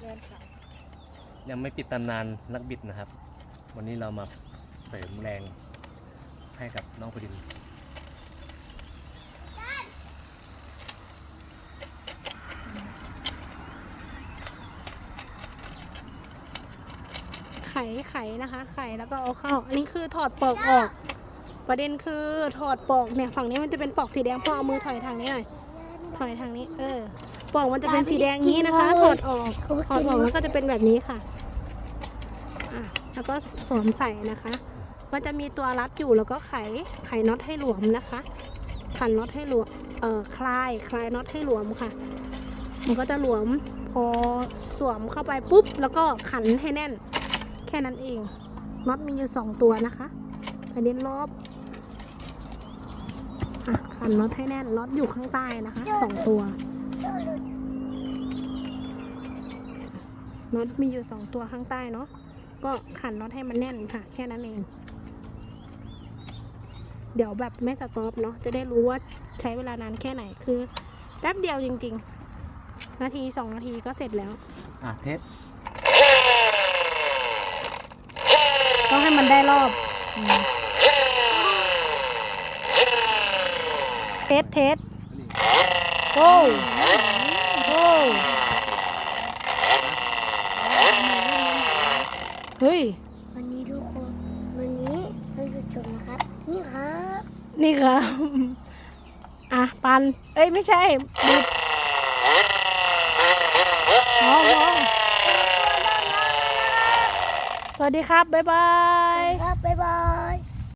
เดินค่ะยังไม่ปิดตำนานนักบิดนะครับ วันนี้เรามาเสริมแรงให้กับน้องพดินไขไขนะคะ ไขแล้วก็เอาเข้า อันนี้คือถอดปลอกออก ประเด็นคือถอดปลอกเนี่ย ฝั่งนี้มันจะเป็นปลอกสีแดงพ่อเอามือถอยทางนี้หน่อย ถอยทางนี้ เออปลอกมันจะเป็นสีแดงนี้นะคะถอดออกถอดออกแล้วก็จะเป็นแบบนี้ค่ะอะ แล้วก็สวมใส่นะคะ มันจะมีตัวรัดอยู่แล้วก็ไขไขน็อตให้หลวมนะคะ ขันน็อตให้หลวม เอ่อคลายคลายน็อตให้หลวมค่ะ มันก็จะหลวมพอสวมเข้าไปปุ๊บ แล้วก็ขันให้แน่น แค่นั้นเองน็อตมีอยู่สองตัวนะคะอันนี้รอบ อะขันน็อตให้แน่นน็อตอยู่ข้างใต้นะคะสองตัวน็อตมีอยู่สองตัวข้างใต้เนาะก็ขันน็อตให้มันแน่นค่ะ แค่นั้นเอง เดี๋ยวแบบไม่สต็อปเนาะจะได้รู้ว่าใช้เวลานานแค่ไหนคือแป๊บเดียวจริง ๆ นาทีสองนาทีก็เสร็จแล้วอะเทสต้องให้มันได้รอบอืม เทสเทสโอ้โอ้เฮ้ย วันนี้ทุกคน วันนี้ท่านผู้ชมนะครับ นี่ครับ นี่ครับ อะ ปัน เอ้ย ไม่ใช่บิดมองมองสวัสดีครับ บ๊ายบาย ครับ บ๊ายบาย